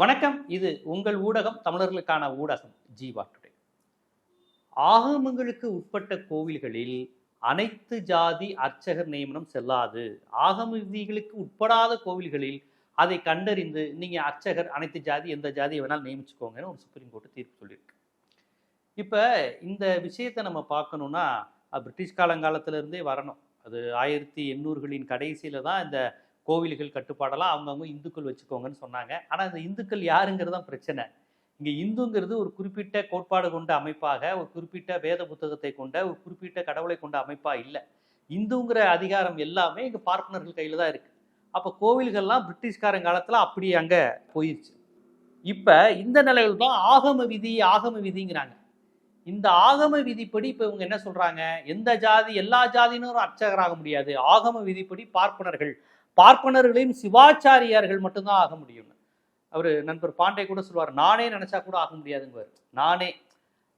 வணக்கம். இது உங்கள் ஊடகம் தமிழர்களுக்கான ஊடகம் ஜீவா டுடே. ஆகமங்களுக்கு உட்பட்ட கோவில்களில் அனைத்து ஜாதி அர்ச்சகர் நியமனம் செல்லாது. ஆகம விதிகளுக்கு உட்படாத கோவில்களில் அதை கண்டறிந்து நீங்க அர்ச்சகர் அனைத்து ஜாதி எந்த ஜாதியை வேணாலும் நியமிச்சுக்கோங்கன்னு ஒரு சுப்ரீம் கோர்ட்டு தீர்ப்பு சொல்லியிருக்கு. இப்போ இந்த விஷயத்தை நம்ம பார்க்கணும்னா பிரிட்டிஷ் காலங்காலத்திலேருந்தே வரணும். அது ஆயிரத்தி எண்ணூறுகளின் கடைசியில தான் இந்த கோவில்கள் கட்டுப்பாடெல்லாம் அவங்கவுங்க இந்துக்கள் வச்சுக்கோங்கன்னு சொன்னாங்க. ஆனால் இந்த இந்துக்கள் யாருங்கிறது தான் பிரச்சனை. இங்கே இந்துங்கிறது ஒரு குறிப்பிட்ட கோட்பாடு கொண்ட அமைப்பாக ஒரு குறிப்பிட்ட வேத புத்தகத்தை கொண்ட ஒரு குறிப்பிட்ட கடவுளை கொண்ட அமைப்பாக இல்லை. இந்துங்கிற அதிகாரம் எல்லாமே இங்கே பார்ப்பனர்கள் கையில் தான் இருக்குது அப்போ கோவில்கள்லாம் பிரிட்டிஷ்காரன் காலத்தில் அப்படி அங்கே போயிடுச்சு இப்போ இந்த நிலையில் தான் ஆகம விதி ஆகம விதிங்கிறாங்க. இந்த ஆகம விதிப்படி இப்போ இவங்க என்ன சொல்கிறாங்க எந்த ஜாதி எல்லா ஜாதியினரும் அர்ச்சகராக முடியாது. ஆகம விதிப்படி பார்ப்பனர்கள் பார்ப்பனர்களையும் சிவாச்சாரியார்கள் மட்டும்தான் ஆக முடியும். அவர் நண்பர் பாண்டே கூட சொல்லுவார் நானே நினைச்சா கூட ஆக முடியாதுங்குவார். நானே.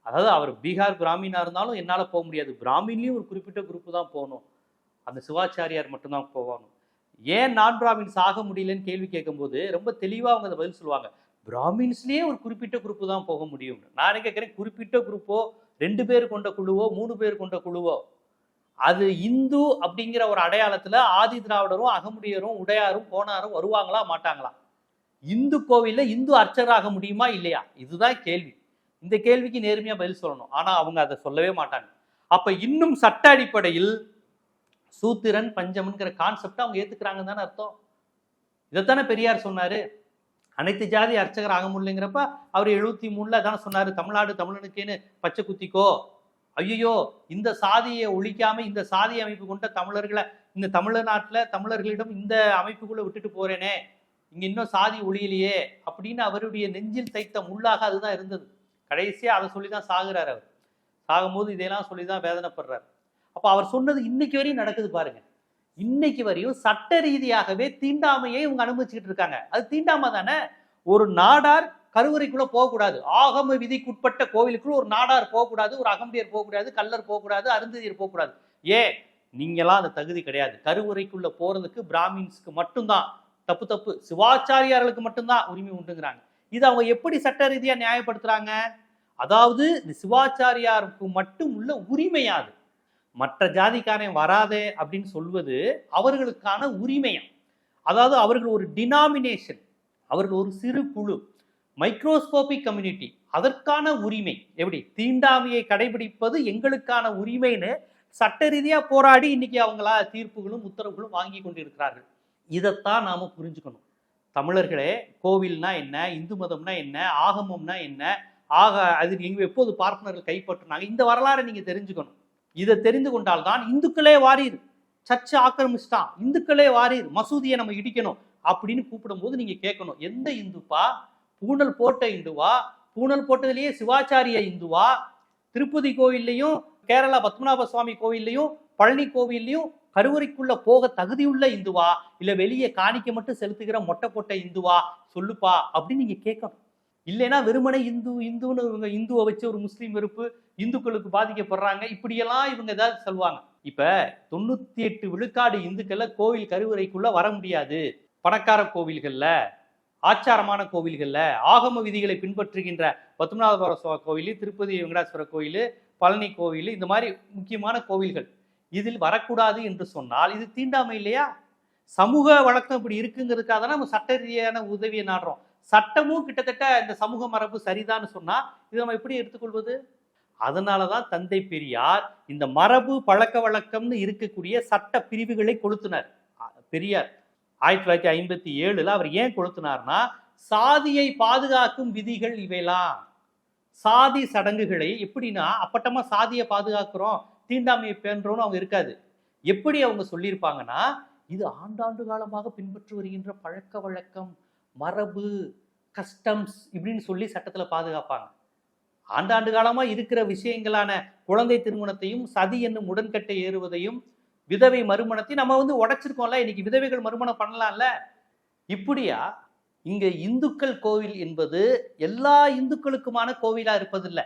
அதாவது அவர் பீகார் பிராமினா இருந்தாலும் என்னால் போக முடியாது. பிராமின்லேயும் ஒரு குறிப்பிட்ட குரூப்பு தான் போகணும். அந்த சிவாச்சாரியார் மட்டும்தான் போவாங்க. ஏன் நான் பிராமின்ஸ் ஆக முடியலன்னு கேள்வி கேட்கும்போது ரொம்ப தெளிவாக அவங்க அதை பதில் சொல்லுவாங்க. பிராமின்ஸ்லேயே ஒரு குறிப்பிட்ட குரூப்பு தான் போக முடியும். நான் கேட்குறேன்? குறிப்பிட்ட குரூப்போ ரெண்டு பேர் கொண்ட குழுவோ மூணு பேர் கொண்ட குழுவோ? அது இந்து அப்படிங்கிற ஒரு அடையாளத்துல ஆதி திராவிடரும் அகமுடியரும் உடையாரும் கோனாரும் வருவாங்களா மாட்டாங்களா? இந்து கோவிலில் இந்து அர்ச்சகராக முடியுமா இல்லையா? இதுதான் கேள்வி. இந்த கேள்விக்கு நேர்மையா பதில் சொல்லணும். ஆனா அவங்க அதை சொல்லவே மாட்டாங்க. அப்ப இன்னும் சட்ட அடிப்படையில் சூத்திரன் பஞ்சம்ங்கிற கான்செப்ட் அவங்க ஏத்துக்கிறாங்கன்னு தானே அர்த்தம். இதைத்தானே பெரியார் சொன்னாரு. அனைத்து ஜாதி அர்ச்சகர் ஆக முடியலைங்கிறப்ப அவர் எழுபத்தி மூணுல தானே சொன்னாரு தமிழ்நாடு தமிழனுக்கேன்னு பச்சை குத்திக்கோ. ஐயோ இந்த சாதியை ஒழிக்காம இந்த சாதி அமைப்பு கொண்ட தமிழர்களை இந்த தமிழ்நாட்டில் தமிழர்களிடம் இந்த அமைப்புக்குள்ள விட்டுட்டு போறேனே இங்க இன்னும் சாதி ஒழியலையே அப்படின்னு அவருடைய நெஞ்சில் தைத்த முள்ளாக அதுதான் இருந்தது. கடைசியா அதை சொல்லி தான் சாகுறாரு அவர். சாகும்போது இதையெல்லாம் சொல்லி தான் வேதனைப்படுறாரு. அப்போ அவர் சொன்னது இன்னைக்கு வரையும் நடக்குது பாருங்க. இன்னைக்கு வரையும் சட்ட ரீதியாகவே தீண்டாமையை இவங்க அனுபவிச்சுக்கிட்டு இருக்காங்க. அது தீண்டாமை தானே? ஒரு நாடார் கருவறைக்குள்ள போகக்கூடாது. ஆகம விதிக்குட்பட்ட கோவிலுக்குள்ள ஒரு நாடார் போகக்கூடாது ஒரு அகம்பியர் போகக்கூடாது கல்லர் போகக்கூடாது அருந்ததியர் போகக்கூடாது. ஏன்? நீங்களாம் அந்த தகுதி கிடையாது. கருவறைக்குள்ள போறதுக்கு பிராமின்ஸ்க்கு மட்டும்தான். தப்பு தப்பு. சிவாச்சாரியார்களுக்கு மட்டும்தான் உரிமை உண்டுங்கிறாங்க. இது அவங்க எப்படி சட்ட ரீதியா நியாயப்படுத்துறாங்க? அதாவது இந்த சிவாச்சாரியாருக்கு மட்டும் உள்ள உரிமையாது மற்ற ஜாதிக்காரன் வராதே அப்படின்னு சொல்வது அவர்களுக்கான உரிமையம் அதாவது அவர்கள் ஒரு டினாமினேஷன் அவர்கள் ஒரு சிறு குழு. Microscopic community. அதற்கான உரிமை. எப்படி? தீண்டாமையை கடைபிடிப்பது எங்களுக்கான உரிமைன்னு சட்ட ரீதியாக போராடி இன்னைக்கு அவங்களா தீர்ப்புகளும் உத்தரவுகளும் வாங்கி கொண்டிருக்கிறார்கள். இதைத்தான் நாம் புரிஞ்சுக்கணும். தமிழர்களே கோவில்னா என்ன? இந்து மதம்னா என்ன? ஆகமம்னா என்ன? ஆக அது நீங்க எப்போது பார்ப்பனர்கள் கைப்பற்றினாங்க? இந்த வரலாறை நீங்கள் தெரிஞ்சுக்கணும். இதை தெரிந்து கொண்டால்தான் இந்துக்களே வாரீர். சர்ச்சை ஆக்கிரமிச்சிட்டான் இந்துக்களே வாரீர். மசூதியை நம்ம இடிக்கணும் அப்படின்னு கூப்பிடும்போது நீங்கள் கேட்கணும் எந்த இந்துப்பா? பூணல் போட்ட இந்துவா பூணல் போட்டதுலேயே சிவாச்சாரிய இந்துவா திருப்பதி கோவில்லையும் கேரளா பத்மநாப சுவாமி கோவில்லையும் பழனி கோவில்லையும் கருவறைக்குள்ள போக தகுதியுள்ள இந்துவா இல்ல வெளியே காணிக்க மட்டும் செலுத்துகிற மொட்டை போட்ட இந்துவா சொல்லுப்பா அப்படின்னு நீங்க கேட்கணும். இல்லைன்னா வெறுமனை இந்து இந்துன்னு இவங்க இந்துவை வச்சு ஒரு முஸ்லீம் வெறுப்பு இந்துக்களுக்கு பாதிக்கப்படுறாங்க இப்படியெல்லாம் இவங்க ஏதாவது சொல்லுவாங்க. இப்ப தொண்ணூத்தி எட்டு விழுக்காடு இந்துக்களை கோவில் கருவறைக்குள்ள வர முடியாது. பணக்கார கோவில்கள்ல ஆச்சாரமான கோவில்கள்ல ஆகம விதிகளை பின்பற்றுகின்ற பத்மநாபபுர சுவா கோவில் திருப்பதி வெங்கடாஸ்வர கோயில் பழனி கோவில் இந்த மாதிரி முக்கியமான கோவில்கள். இதில் வரக்கூடாது என்று சொன்னால் இது தீண்டாமை இல்லையா? சமூக வழக்கம் இப்படி இருக்குங்கிறதுக்காக தான் நம்ம சட்ட ரீதியான உதவியை நாடுறோம். சட்டமும் கிட்டத்தட்ட இந்த சமூக மரபு சரிதான்னு சொன்னா இதை நம்ம எப்படி எடுத்துக்கொள்வது? அதனாலதான் தந்தை பெரியார் இந்த மரபு பழக்க வழக்கம்னு இருக்கக்கூடிய சட்ட பிரிவுகளை கொளுத்தினார். பெரியார். ஆயிரத்தி தொள்ளாயிரத்தி ஐம்பத்தி ஏழுல அவர் ஏன் கொளுத்தினார்னா சாதியை பாதுகாக்கும் விதிகள் இவைலாம். சாதி சடங்குகளை எப்படின்னா அப்பட்டமா சாதியை பாதுகாக்கிறோம் தீண்டாமையை பேன்றோம்னு அவங்க இருக்காது. எப்படி அவங்க சொல்லியிருப்பாங்கன்னா இது ஆண்டாண்டு காலமாக பின்பற்றி வருகின்ற பழக்க வழக்கம் மரபு கஸ்டம்ஸ் இப்படின்னு சொல்லி சட்டத்தில் பாதுகாப்பாங்க. ஆண்டாண்டு காலமாக இருக்கிற விஷயங்களான குழந்தை திருமணத்தையும் சதி என்னும் உடன்கட்டை ஏறுவதையும் விதவை மறுமணத்தையும் நம்ம வந்து உடைச்சிருக்கோம்ல இன்னைக்கு விதவைகள் மறுமணம் பண்ணலாம்ல? இப்படியா? இங்க இந்துக்கள் கோவில் என்பது எல்லா இந்துக்களுக்குமான கோவிலா இருப்பதில்லை.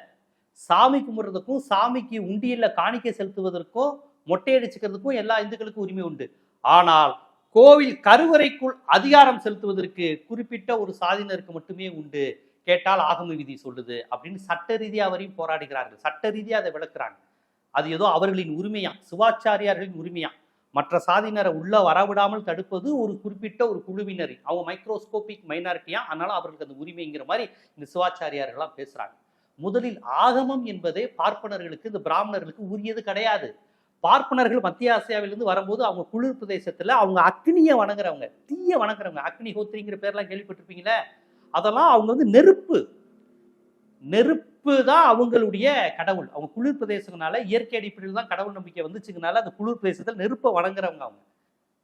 சாமி கும்பிட்றதுக்கும் சாமிக்கு உண்டியில் காணிக்கை செலுத்துவதற்கும் மொட்டையடிச்சுக்கிறதுக்கும் எல்லா இந்துக்களுக்கும் உரிமை உண்டு. ஆனால் கோவில் கருவறைக்குள் அதிகாரம் செலுத்துவதற்கு குறிப்பிட்ட ஒரு சாதியினருக்கு மட்டுமே உண்டு. கேட்டால் ஆகம விதி சொல்லுது அப்படின்னு சட்ட ரீதியாக வரையும் போராடுகிறார்கள். சட்ட ரீதியாக அதை விளக்குறாங்க. அது ஏதோ அவர்களின் உரிமையா? சிவாச்சாரியார்களின் உரிமையா? மற்ற சாதியினரை உள்ள வரவிடாமல் தடுப்பது ஒரு குறிப்பிட்ட ஒரு குழுவினர் அவங்க மைக்ரோஸ்கோபிக் மைனாரிட்டியா அதனால அவர்களுக்கு அந்த உரிமைங்கிற மாதிரி இந்த சிவாச்சாரியார்கள்லாம் பேசுறாங்க. முதலில் ஆகமம் என்பதே பார்ப்பனர்களுக்கு இந்த பிராமணர்களுக்கு உரியது கிடையாது. பார்ப்பனர்கள் மத்திய ஆசியாவிலிருந்து வரும்போது அவங்க குளிர் பிரதேசத்துல அவங்க அக்னியை வணங்குறவங்க தீய வணங்குறவங்க. அக்னி ஹோத்திரிங்கிற பேர்லாம் கேள்விப்பட்டிருப்பீங்களே? அதெல்லாம் அவங்க வந்து நெருப்பு. நெருப்பு தான் அவங்களுடைய கடவுள். அவங்க குளிர் பிரதேசங்கனால இயற்கை அடிப்படையில் தான் கடவுள் நம்பிக்கை வந்துச்சுங்கனால அந்த குளிர் பிரதேசத்தில் நெருப்பை வணங்குறவங்க அவங்க.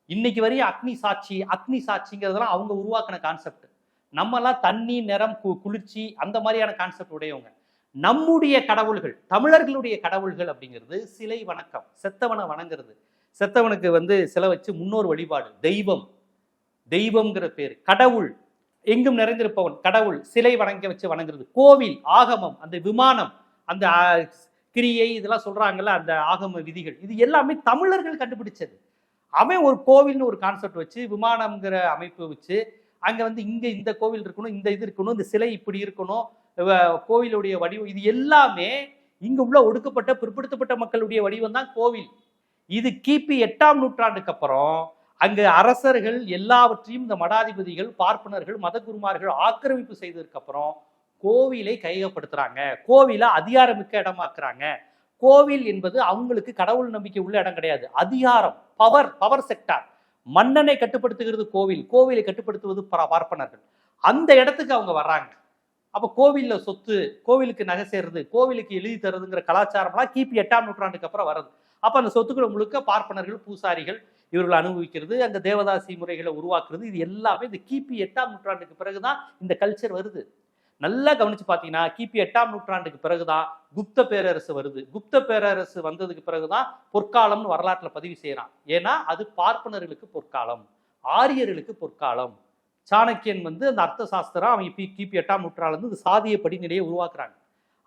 இன்னைக்கு வரையும் அக்னி சாட்சி அக்னி சாட்சிங்கிறதெல்லாம் அவங்க உருவாக்கின கான்செப்ட் நம்மலாம் தண்ணி நிறம் கு- குளிர்ச்சி அந்த மாதிரியான கான்செப்ட் உடையவங்க. நம்முடைய கடவுள்கள் தமிழர்களுடைய கடவுள்கள் அப்படிங்கிறது சிலை வணக்கம் செத்தவனை வணங்குறது. செத்தவனுக்கு வந்து சிலை வச்சு முன்னோர் வழிபாடு தெய்வம். தெய்வம்ங்கிற பேர். கடவுள் எங்கும் நிறைந்திருப்பவன் கடவுள் சிலை வணங்க வச்சு வணங்குறது. கோவில் ஆகமம் அந்த விமானம் அந்த கிரியை இதெல்லாம் சொல்றாங்கல்ல அந்த ஆகம விதிகள். இது எல்லாமே தமிழர்கள் கண்டுபிடிச்சது. அவன் ஒரு கோவில்னு ஒரு கான்செப்ட் வச்சு விமானம்ங்கிற அமைப்பு வச்சு அங்கே வந்து இங்கே இந்த கோவில் இருக்கணும் இந்த இது இருக்கணும் இந்த சிலை இப்படி இருக்கணும் கோவிலுடைய வடிவம் இது எல்லாமே இங்கே உள்ள ஒடுக்கப்பட்ட பிற்படுத்தப்பட்ட மக்களுடைய வடிவம் தான் கோவில். இது கிபி எட்டாம் நூற்றாண்டுக்கு அப்புறம் அங்கு அரசர்கள் எல்லாவற்றையும் இந்த மடாதிபதிகள் பார்ப்பனர்கள் மதகுருமார்கள் ஆக்கிரமிப்பு செய்ததுக்கு அப்புறம் கோவிலை கையகப்படுத்துறாங்க. கோவிலை அதிகாரமிக்க இடமாக்குறாங்க. கோவில் என்பது அவங்களுக்கு கடவுள் நம்பிக்கை உள்ள இடம் கிடையாது. அதிகாரம் பவர் பவர் செக்டார் மன்னனை கட்டுப்படுத்துகிறது கோவில். கோவிலை கட்டுப்படுத்துவது பார்ப்பனர்கள். அந்த இடத்துக்கு அவங்க வர்றாங்க. அப்ப கோவில்ல சொத்து கோவிலுக்கு நகை சேர்றது கோவிலுக்கு எழுதி தருதுங்கிற கலாச்சாரம்லாம் கிபி எட்டாம் நூற்றாண்டுக்கு அப்புறம் வருது. அப்ப அந்த சொத்துக்களை முழுக்க பார்ப்பனர்கள் பூசாரிகள் இவர்கள் அனுபவிக்கிறது அந்த தேவதாசி முறைகளை உருவாக்குறது இது எல்லாமே இந்த கிபி எட்டாம் நூற்றாண்டுக்கு பிறகுதான் இந்த கல்ச்சர் வருது. நல்லா கவனிச்சு பார்த்தீங்கன்னா கிபி எட்டாம் நூற்றாண்டுக்கு பிறகுதான் குப்த பேரரசு வருது. குப்த பேரரசு வந்ததுக்கு பிறகுதான் பொற்காலம்னு வரலாற்றில் பதிவு செய்கிறான் ஏன்னா அது பார்ப்பனர்களுக்கு பொற்காலம் ஆரியர்களுக்கு பொற்காலம். சாணக்கியன் வந்து அந்த அர்த்த சாஸ்திரம் அவன் கிபி எட்டாம் நூற்றாண்டு இந்த சாதிய படிநிலையை உருவாக்குறாங்க.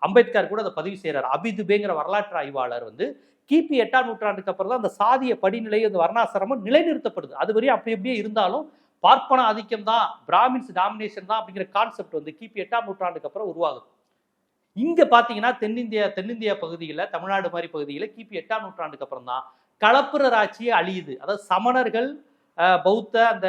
அம்பேத்கர் கூட அதை பதிவு செய்கிறார் அபிதுபேங்கிற வரலாற்று ஆய்வாளர் வந்து கிபி எட்டாம் நூற்றாண்டுக்கு அப்புறம் தான் அந்த சாதிய படிநிலை அந்த வர்ணாசிரமம் நிலைநிறுத்தப்படுது. அது வரையும் அப்படி அப்படியே இருந்தாலும் பார்ப்பன ஆதிக்கம் தான் பிராமின்ஸ் டாமினேஷன் தான் அப்படிங்கிற கான்செப்ட் வந்து கிபி எட்டாம் நூற்றாண்டுக்கு அப்புறம் உருவாகுது. இங்கே பார்த்தீங்கன்னா தென்னிந்தியா தென்னிந்தியா பகுதியில் தமிழ்நாடு மாதிரி பகுதியில் கிபி எட்டாம் நூற்றாண்டுக்கு அப்புறம் தான் கலப்புரர் ஆட்சியே அழியுது. அதாவது சமணர்கள் பௌத்த அந்த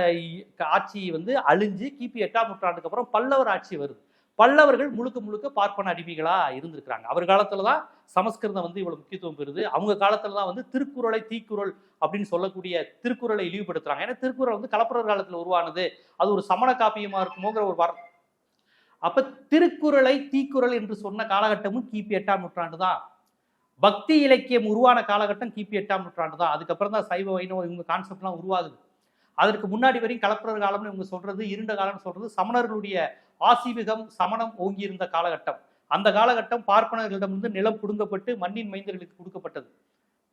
ஆட்சி வந்து அழிஞ்சு கிபி எட்டாம் நூற்றாண்டுக்கு அப்புறம் பல்லவர் ஆட்சி வருது. பல்லவர்கள் முழுக்க முழுக்க பார்ப்பன அடிமைகளாக இருந்திருக்கிறாங்க. அவர் காலத்தில் தான் சமஸ்கிருதம் வந்து இவ்வளோ முக்கியத்துவம் பெறுது. அவங்க காலத்தில் தான் வந்து திருக்குறளை தீக்குறள் அப்படின்னு சொல்லக்கூடிய திருக்குறளை இழிவுபடுத்துகிறாங்க ஏன்னா திருக்குறள் வந்து கலப்பரர் காலத்தில் உருவானது. அது ஒரு சமண காப்பியமாக இருக்குமோங்கிற ஒரு வர அப்போ திருக்குறளை தீக்குறள் என்று சொன்ன காலகட்டமும் கிபி எட்டாம் நூற்றாண்டு தான் பக்தி இலக்கியம் உருவான காலகட்டம் கிபி எட்டாம் நூற்றாண்டு தான் அதுக்கப்புறம் தான் சைவ வைணவ இவங்க கான்செப்ட்லாம் உருவாகுது. அதற்கு முன்னாடி வரையும் கலப்பரர் காலம்னு இவங்க சொல்றது இருண்ட காலம்னு சொல்றது சமணர்களுடைய ஆசிவிகம் சமணம் ஓங்கி இருந்த காலகட்டம். அந்த காலகட்டம் பார்ப்பனர்களிடமிருந்து நிலம் புடுங்கப்பட்டு மண்ணின் மைந்தர்களுக்கு கொடுக்கப்பட்டது.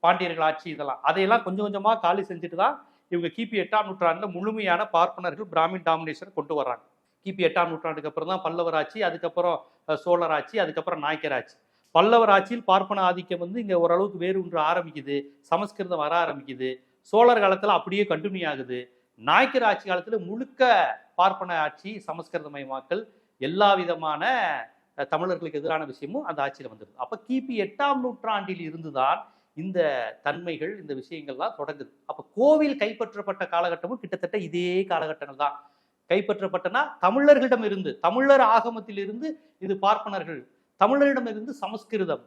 பாண்டியர்கள் ஆட்சி இதெல்லாம். அதையெல்லாம் கொஞ்சம் கொஞ்சமா காலி செஞ்சுட்டு தான் இவங்க கிபி எட்டாம் நூற்றாண்டுல முழுமையான பார்ப்பனர்கள் பிராமின் டாமினேஷன் கொண்டு வர்றாங்க. கிபி எட்டாம் நூற்றாண்டுக்கு அப்புறம் தான் பல்லவர் ஆட்சி அதுக்கப்புறம் சோழர் ஆட்சி அதுக்கப்புறம் நாயக்கர் ஆட்சி பல்லவர் ஆட்சியில் பார்ப்பன ஆதிக்கம் வந்து இங்கே ஓரளவுக்கு வேறு ஒன்று ஆரம்பிக்குது. சமஸ்கிருதம் வர ஆரம்பிக்குது. சோழர் காலத்தில் அப்படியே கண்டினியூ ஆகுது. நாயக்கர் ஆட்சி காலத்தில் முழுக்க பார்ப்பன ஆட்சி சமஸ்கிருதமயமாக்கல் எல்லா விதமான தமிழர்களுக்கு எதிரான விஷயமும் அந்த ஆட்சியில் வந்துடுது அப்போ கிபி எட்டாம் நூற்றாண்டில் இருந்துதான் இந்த தன்மைகள் இந்த விஷயங்கள்லாம் தொடங்குது. அப்போ கோவில் கைப்பற்றப்பட்ட காலகட்டமும் கிட்டத்தட்ட இதே காலகட்டங்கள் தான். கைப்பற்றப்பட்டனா தமிழர்களிடம் இருந்து தமிழர் ஆகமத்திலிருந்து இது பார்ப்பனர்கள் தமிழரிடம் இருந்து சமஸ்கிருதம்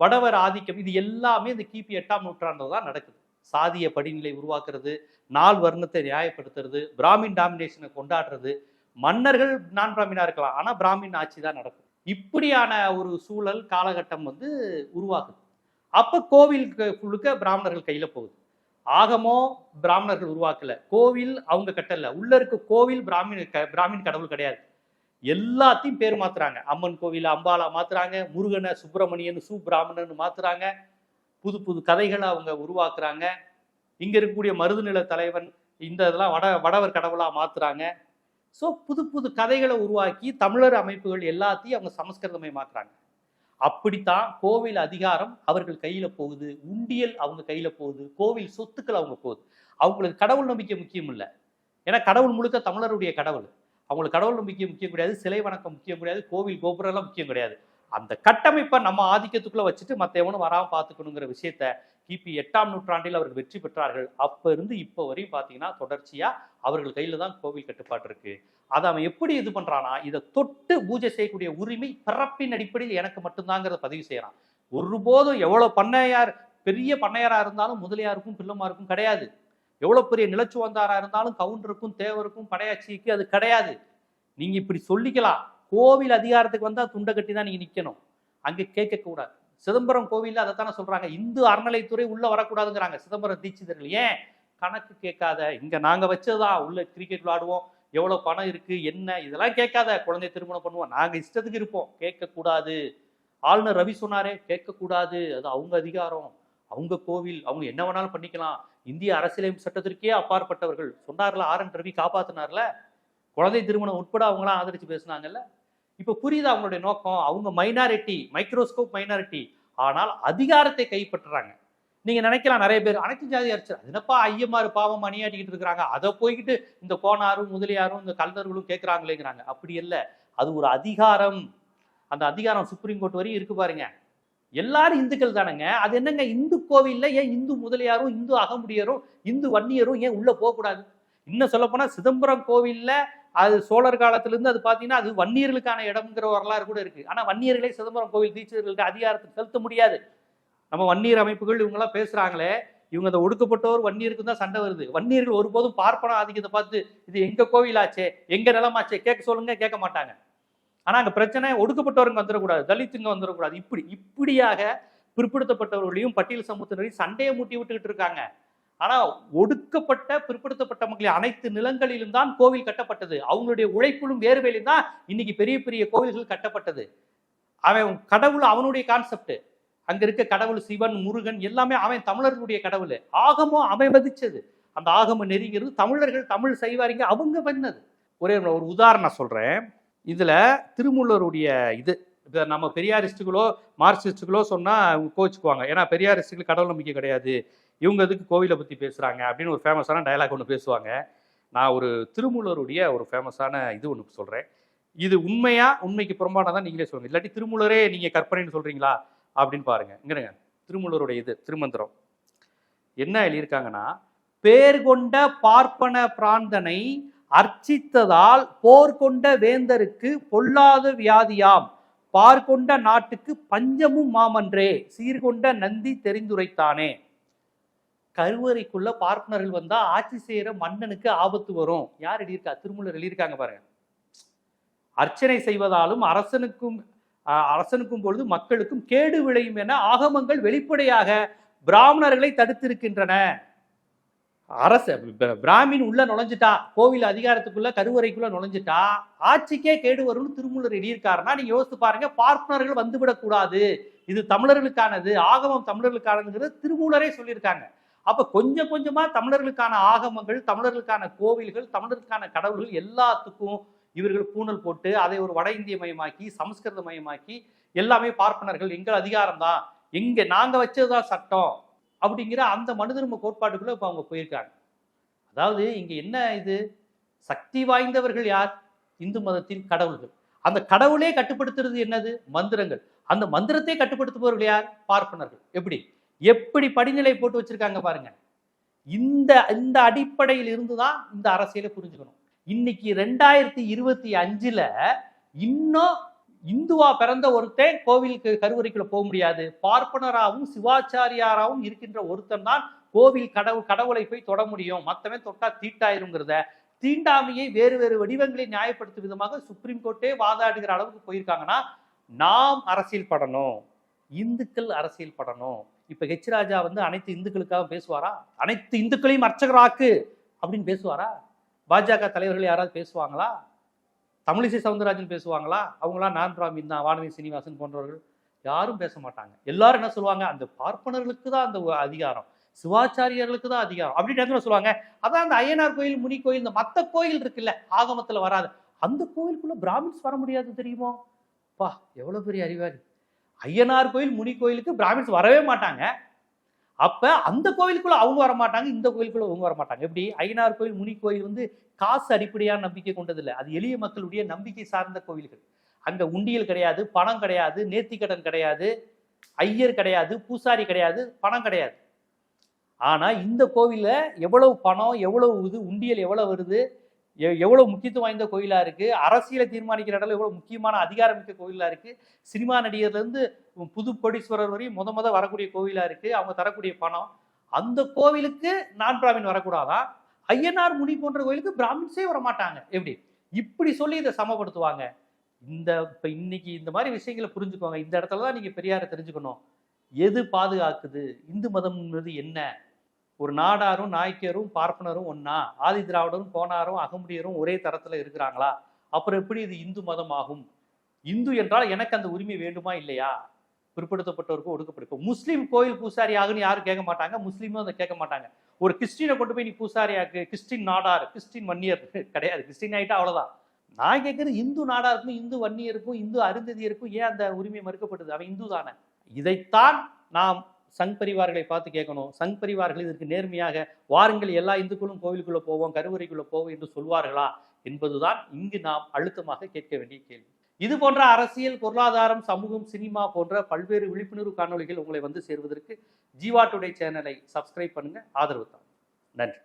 வடவர் ஆதிக்கம் இது எல்லாமே இந்த கிபி எட்டாம் நூற்றாண்டு தான் நடக்குது. சாதிய படிநிலை உருவாக்குறது நாள் வர்ணத்தை நியாயப்படுத்துறது பிராமின் டாமினேஷனை கொண்டாடுறது மன்னர்கள் நான் பிராமினா இருக்கலாம் ஆனால் பிராமின் ஆட்சி தான் நடக்கும். இப்படியான ஒரு சூழல் காலகட்டம் வந்து உருவாகுது அப்போ கோவில் குழுக்க முழுக்க பிராமணர்கள் கையில் போகுது. ஆகமோ பிராமணர்கள் உருவாக்கல. கோவில் அவங்க கட்டல. உள்ள இருக்க கோவில் பிராமின் க- பிராமின் கடவுள் கிடையாது. எல்லாத்தையும் பேர் மாத்துறாங்க. அம்மன் கோவில் அம்பாலா மாத்துறாங்க முருகனை சுப்பிரமணியன் சுப்பிராமணன் மாத்துறாங்க. புது புது கதைகளை அவங்க உருவாக்குறாங்க. இங்க இருக்கக்கூடிய மருதுநில தலைவன் இந்த இதெல்லாம் வட வடவர் கடவுளா மாத்துறாங்க. ஸோ புது புது கதைகளை உருவாக்கி தமிழர் அமைப்புகள் எல்லாத்தையும் அவங்க சமஸ்கிருதமயமாக்குறாங்க அப்படித்தான் கோவில் அதிகாரம் அவர்கள் கையில போகுது. உண்டியல் அவங்க கையில போகுது. கோவில் சொத்துக்கள் அவங்க போகுது. அவங்களுக்கு கடவுள் நம்பிக்கை முக்கியம் இல்லை. ஏன்னா கடவுள் முழுக்க தமிழருடைய கடவுள். அவங்களுக்கு கடவுள் நம்பிக்கை முக்கியம் கிடையாது. சிலை வணக்கம் முக்கியம் கிடையாது. கோவில் கோபுரம்லாம் முக்கியம் கிடையாது. அந்த கட்டமைப்பை நம்ம ஆதிக்கத்துக்குள்ள வச்சுட்டு மற்ற எவனும் வராமல் பார்த்துக்கணுங்கிற விஷயத்த கிபி எட்டாம் நூற்றாண்டில் அவர்கள் வெற்றி பெற்றார்கள். அப்போ இருந்து இப்போ வரையும் பார்த்தீங்கன்னா தொடர்ச்சியாக அவர்கள் கையில் தான் கோவில் கட்டுப்பாடு இருக்கு. அதை அவன் எப்படி இது பண்ணுறான்னா இதை தொட்டு பூஜை செய்யக்கூடிய உரிமை பிறப்பின் அடிப்படையில் எனக்கு மட்டும்தாங்கிறத பதிவு செய்கிறான் ஒருபோதும் எவ்வளோ பண்ணையார் பெரிய பண்ணையாராக இருந்தாலும் முதலியாருக்கும் பிள்ளைமாருக்கும் கிடையாது. எவ்வளோ பெரிய நிலச்சுவந்தாரா இருந்தாலும் கவுண்டருக்கும் தேவருக்கும் படையாட்சிக்கு அது கிடையாது. நீங்கள் இப்படி சொல்லிக்கலாம். கோவில் அதிகாரத்துக்கு வந்தால் துண்டை கட்டி தான் நீங்கள் நிற்கணும் அங்கே கேட்கக்கூடாது சிதம்பரம் கோவிலில் அதை தானே சொல்கிறாங்க இந்து அறநிலைத்துறை உள்ளே வரக்கூடாதுங்கிறாங்க. சிதம்பரம் தீட்சிதர்கள். ஏன்? கணக்கு கேட்காத. இங்கே நாங்கள் வச்சதுதான் உள்ள கிரிக்கெட் விளையாடுவோம். எவ்வளோ பணம் இருக்குது என்ன? இதெல்லாம் கேட்காத. குழந்தை திருமணம் பண்ணுவோம். நாங்கள் இஷ்டத்துக்கு இருப்போம். கேட்கக்கூடாது ஆளுநர் ரவி சொன்னாரே கேட்கக்கூடாது அது அவங்க அதிகாரம். அவங்க கோவில். அவங்க என்ன வேணாலும் பண்ணிக்கலாம். இந்திய அரசியலமைப்பு சட்டத்திற்கே அப்பாற்பட்டவர்கள். சொன்னார்ல ஆர் என் ரவி காப்பாத்தினார்ல? குழந்தை திருமணம் உட்பட அவங்களாம் ஆதரிச்சு பேசினாங்கல்ல? இப்போ புரியுது அவங்களுடைய நோக்கம்? அவங்க மைனாரிட்டி மைக்ரோஸ்கோப் மைனாரிட்டி ஆனால் அதிகாரத்தை கைப்பற்றுறாங்க. நீங்க நினைக்கலாம் நிறைய பேர் அனைத்து ஜாதி அர்ச்சர் என்னப்பா ஐயமாறு பாவம் அணியாட்டிக்கிட்டு இருக்கிறாங்க. அதை போய்கிட்டு இந்த கோனாரும் முதலியாரும் இந்த கல்தர்களும் கேட்குறாங்களேங்கிறாங்க. அப்படி இல்லை. அது ஒரு அதிகாரம். அந்த அதிகாரம் சுப்ரீம் கோர்ட் வரையும் இருக்கு பாருங்க. எல்லாரும் இந்துக்கள் தானேங்க. அது என்னங்க? இந்து கோவில்ல ஏன் இந்து முதலியாரும் இந்து அகமுடியரும் இந்து வன்னியரும் ஏன் உள்ள போகக்கூடாது? இன்னும் சொல்ல போனா சிதம்பரம் கோவில்ல அது சோழர் காலத்திலிருந்து அது பார்த்தீங்கன்னா அது வன்னியர்களுக்கான இடம்ங்கிற வரலாறு கூட இருக்கு. ஆனால் வன்னியர்களே சிதம்பரம் கோவில் தீட்சிதர்களுக்கு அதிகாரத்தை செலுத்த முடியாது. நம்ம வன்னியர் அமைப்புகள் இவங்கெல்லாம் பேசுகிறாங்களே பேசுறாங்களே இவங்க அந்த ஒடுக்கப்பட்டோர் வன்னியருக்கு தான் சண்டை வருது. வன்னியர்கள் ஒருபோதும் பார்ப்பன ஆதிக்கத்தை பார்த்து இது எங்க கோவிலாச்சே எங்க நிலமாச்சே கேட்க சொல்லுங்க கேட்க மாட்டாங்க. ஆனா அங்க பிரச்சனை ஒடுக்கப்பட்டவருங்க வந்துடக்கூடாது தலித்துங்க வந்துடக்கூடாது. இப்படி இப்படியாக பிற்படுத்தப்பட்டவர்களையும் பட்டியல் சமூகத்தினரையும் சண்டையை மூட்டி விட்டுக்கிட்டு இருக்காங்க. ஆனா ஒடுக்கப்பட்ட பிற்படுத்தப்பட்ட மக்களின் அனைத்து நிலங்களிலும் தான் கோவில் கட்டப்பட்டது. அவங்களுடைய உழைப்பிலும் வேர்வையிலும் தான் இன்னைக்கு பெரிய பெரிய கோவில்கள் கட்டப்பட்டது. அவன் கடவுள் அவனுடைய கான்செப்ட் அங்க இருக்க கடவுள் சிவன் முருகன் எல்லாமே அவன் தமிழர்களுடைய கடவுள். ஆகமும் அவன் மதிச்சது அந்த ஆகம நெறிங்கிறது தமிழர்கள் தமிழ் செய்வாரிங்க அவங்க பண்ணது ஒரே ஒரு உதாரணம் சொல்றேன். இதுல திருமூலருடைய இது. இப்போ நம்ம பெரியாரிஸ்டுகளோ மார்க்சிஸ்டுகளோ சொன்னால் அவங்க கோச்சுக்குவாங்க ஏன்னா பெரியாரிஸ்டுகள் கடவுள் நம்பிக்கை கிடையாது. இவங்க இதுக்கு கோவிலை பற்றி பேசுகிறாங்க அப்படின்னு ஒரு ஃபேமஸான டயலாக் ஒன்று பேசுவாங்க. நான் ஒரு திருமூலருடைய ஒரு ஃபேமஸான இது ஒன்று சொல்கிறேன் இது உண்மையா உண்மைக்கு புறம்பானதான் நீங்களே சொல்லுங்க. இல்லாட்டி திருமூலரே நீங்கள் கற்பனைன்னு சொல்கிறீங்களா அப்படின்னு பாருங்க. இங்கிறங்க திருமூலருடைய இது திருமந்திரம். என்ன எழுதியிருக்காங்கன்னா பேர் கொண்ட பார்ப்பன பிராந்தனை அர்ச்சித்ததால் போர் கொண்ட வேந்தருக்கு பொல்லாத வியாதியாம். பார்கொண்ட நாட்டுக்கு பஞ்சமும் மாமன்றே. சீர்கொண்ட நந்தி தெரிந்துரைத்தானே. கருவறைக்குள்ள பார்ப்பனர்கள் வந்தா ஆட்சி செய்யற மன்னனுக்கு ஆபத்து வரும். யார் எழுதியிருக்கா? திருமூலர் எழுதியிருக்காங்க பாருங்க. அர்ச்சனை செய்வதாலும் அரசனுக்கும் அரசனுக்கும் பொழுது மக்களுக்கும் கேடு விளையும் என ஆகமங்கள் வெளிப்படையாக பிராமணர்களை தடுத்திருக்கின்றன. அரச பிராமின் உள்ள நுழைஞ்சிட்டா கோவில் அதிகாரத்துக்குள்ள கருவறைக்குள்ள நுழைஞ்சிட்டா ஆட்சிக்கே கேடு வரும்னு திருமூலர் எழுதியிருக்காருன்னா நீங்க யோசித்து பாருங்க பார்ப்பனர்கள் வந்துவிடக்கூடாது. இது தமிழர்களுக்கானது ஆகமம் தமிழர்களுக்கானதுங்கிறது திருமூலரே சொல்லியிருக்காங்க. அப்ப கொஞ்சம் கொஞ்சமா தமிழர்களுக்கான ஆகமங்கள் தமிழர்களுக்கான கோவில்கள் தமிழர்களுக்கான கடவுள்கள் எல்லாத்துக்கும் இவர்கள் பூணல் போட்டு அதை ஒரு வட இந்திய மயமாக்கி சமஸ்கிருத மயமாக்கி எல்லாமே பார்ப்பனர்கள் எங்கள் அதிகாரம் தான் எங்க நாங்க வச்சதுதான் சட்டம். அப்படிங்கிற அந்த மனு தர்ம கோட்பாட்டுக்குள்ள இப்ப அவங்க போயிருக்காங்க. அதாவது இங்க என்ன இது? சக்தி வாய்ந்தவர்கள் யார்? இந்து மதத்தின் கடவுள்கள். அந்த கடவுளே கட்டுப்படுத்துறது என்னது? மந்திரங்கள். அந்த மந்திரத்தை கட்டுப்படுத்துபவர்கள் யார்? பார்ப்பனர்கள். எப்படி? எப்படி படிநிலை போட்டு வச்சிருக்காங்க பாருங்க. இந்த இந்த அடிப்படையில் இருந்துதான் இந்த அரசியலை புரிஞ்சுக்கணும். இன்னைக்கு ரெண்டாயிரத்தி இருபத்தி அஞ்சுல இன்னும் இந்துவா பிறந்த ஒருத்தன் கோவிலுக்கு கருவறைக்குள்ள போக முடியாது. பார்ப்பனராகவும் சிவாச்சாரியாராகவும் இருக்கின்ற ஒருத்தன் தான் கோவில் கடவுள் கடவுளை போய் தொட முடியும். மத்தவன் தொட்டா தீட்டாயிருங்கிறத. தீண்டாமையை வேறு வேறு வடிவங்களை நியாயப்படுத்தும் விதமாக சுப்ரீம் கோர்ட்டே வாதாடுகிற அளவுக்கு போயிருக்காங்கன்னா நாம் அரசியல் படணும். இந்துக்கள் அரசியல் படணும். இப்ப ஹெச் ராஜா வந்து அனைத்து இந்துக்களுக்காக பேசுவாரா? அனைத்து இந்துக்களையும் அர்ச்சகராக்கு அப்படின்னு பேசுவாரா? பாஜக தலைவர்கள் யாராவது பேசுவாங்களா? தமிழிசை சவுந்தரராஜன் பேசுவாங்களா? அவங்களாம் நான் பிராமின் தான் வானதி சீனிவாசன் போன்றவர்கள் யாரும் பேச மாட்டாங்க. எல்லாரும் என்ன சொல்லுவாங்க? அந்த பார்ப்பனர்களுக்கு தான் அந்த அதிகாரம். சிவாச்சாரியர்களுக்கு தான் அதிகாரம். அப்படின்னு சொல்லுவாங்க? அதான் அந்த அய்யனார் கோயில் முனி கோயில் இந்த மற்ற கோயில் இருக்குல்ல ஆகமத்தில் வராது. அந்த கோயிலுக்குள்ள பிராமின்ஸ் வர முடியாது தெரியுமோ? பா எவ்வளோ பெரிய அறிவாளி. ஐயனார் கோயில் முனி கோயிலுக்கு பிராமின்ஸ் வரவே மாட்டாங்க. அப்ப அந்த கோவிலுக்குள்ள அவங்க வர மாட்டாங்க இந்த கோவிலுக்குள்ள அவங்க வர மாட்டாங்க எப்படி? ஐயனார் கோயில் முனி கோயில் வந்து காசு அடிப்படையான நம்பிக்கை கொண்டதில்லை. அது எளிய மக்களுடைய நம்பிக்கை சார்ந்த கோவில்கள். அங்க உண்டியல் கிடையாது பணம் கிடையாது நேர்த்திக்கடன் கிடையாது ஐயர் கிடையாது பூசாரி கிடையாது பணம் கிடையாது. ஆனா இந்த கோவிலில் எவ்வளவு பணம் எவ்வளவு இது உண்டியல் எவ்வளவு வருது எ- எவ்வளவு முக்கியத்துவம் வாய்ந்த கோயிலா இருக்கு? அரசியலை தீர்மானிக்கிற இடத்துல எவ்வளவு முக்கியமான அதிகாரமிக்க கோயிலா இருக்கு? சினிமா நடிகர்ல இருந்து புது கோடீஸ்வரர் வரையும் முத முத வரக்கூடிய கோவிலா இருக்கு. அவங்க தரக்கூடிய பணம். அந்த கோவிலுக்கு நான் பிராமின் வரக்கூடாதா? ஐயனார் முனி போன்ற கோயிலுக்கு பிராமின்ஸே வர மாட்டாங்க எப்படி? இப்படி சொல்லி இதை சமப்படுத்துவாங்க. இந்த இப்ப இன்னைக்கு இந்த மாதிரி விஷயங்களை புரிஞ்சுக்கோங்க. இந்த இடத்துல தான் நீங்க பெரியாரை தெரிஞ்சுக்கணும். எது பாதுகாக்குது? இந்து மதம்ன்றது என்ன? ஒரு நாடாரும் நாய்க்கரும் பார்ப்பனரும் ஒன்னா ஆதி திராவிடரும் கோனாரும் அகமுடியரும் ஒரே தரத்துல இருக்கிறாங்களா? அப்புறம் எப்படி இது இந்து மதம் ஆகும் இந்து என்றால் எனக்கு அந்த உரிமை வேண்டுமா இல்லையா? பிற்படுத்தப்பட்டவருக்கு ஒடுக்கப்பட்டிருக்கும் முஸ்லீம் கோயில் பூசாரி ஆகுன்னு யாரும் கேட்க மாட்டாங்க. முஸ்லீமும் அதை கேட்க மாட்டாங்க. ஒரு கிறிஸ்டினை கொண்டு போய் நீ பூசாரி ஆக்கு கிறிஸ்டின் நாடார் கிறிஸ்டின் வன்னியர் கிடையாது. கிறிஸ்டின் ஆகிட்டா அவ்வளோதான் நான் கேட்கறது இந்து நாடாருக்கும் இந்து வன்னியருக்கும் இந்து அருந்ததியருக்கும் ஏன் அந்த உரிமை மறுக்கப்படுது அவன் இந்து தானே. இதைத்தான் நாம் சங் பரிவார்களை பார்த்து கேட்கணும். சங் பரிவார்கள் இதற்கு நேர்மையாக வாருங்கள் எல்லா இந்துக்களும் கோவிலுக்குள்ளே போவோம் கருவறைக்குள்ளே போவோம் என்று சொல்வார்களா என்பதுதான் இங்கு நாம் அழுத்தமாக கேட்க வேண்டிய கேள்வி. இது போன்ற அரசியல் பொருளாதாரம் சமூகம் சினிமா போன்ற பல்வேறு விழிப்புணர்வு காணொளிகள் உங்களை வந்து சேர்வதற்கு ஜீவா டுடே சேனலை சப்ஸ்கிரைப் பண்ணுங்கள் ஆதரவு தான் நன்றி.